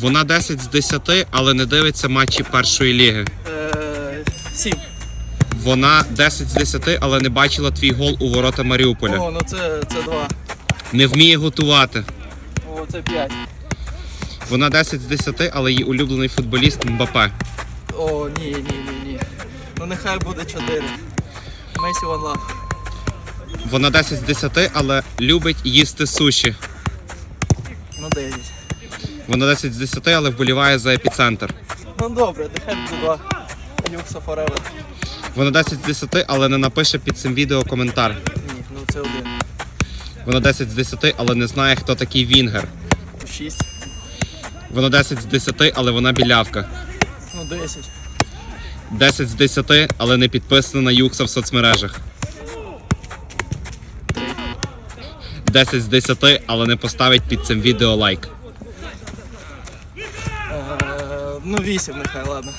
Вона 10 з 10, але не дивиться матчі першої ліги. Е, сім. Вона 10 з 10, але не бачила твій гол у ворота Маріуполя. О, ну це, це два. Не вміє готувати. О, це п'ять. Вона 10 з 10, але її улюблений футболіст Мбапе. О, ні, ні, ні, ні. Ну нехай буде чотири. Месі Ван Лав. Вона 10 з 10, але любить їсти суші. Ну дев'ять. Вона 10 з 10, але вболіває за епіцентр. Ну добре, нехай буде два. Юкса Форева. Вона 10 з 10, але не напише під цим відео коментар. Ні, ну це один. Вона 10 з 10, але не знає, хто такий Вінгер. Шість. Вона 10 з 10, але вона білявка. Ну десять. 10 з 10, але не підписана на Юкса в соцмережах. 10 з 10, але не поставить під цим відео лайк. Е, ну 8 нехай, ладно.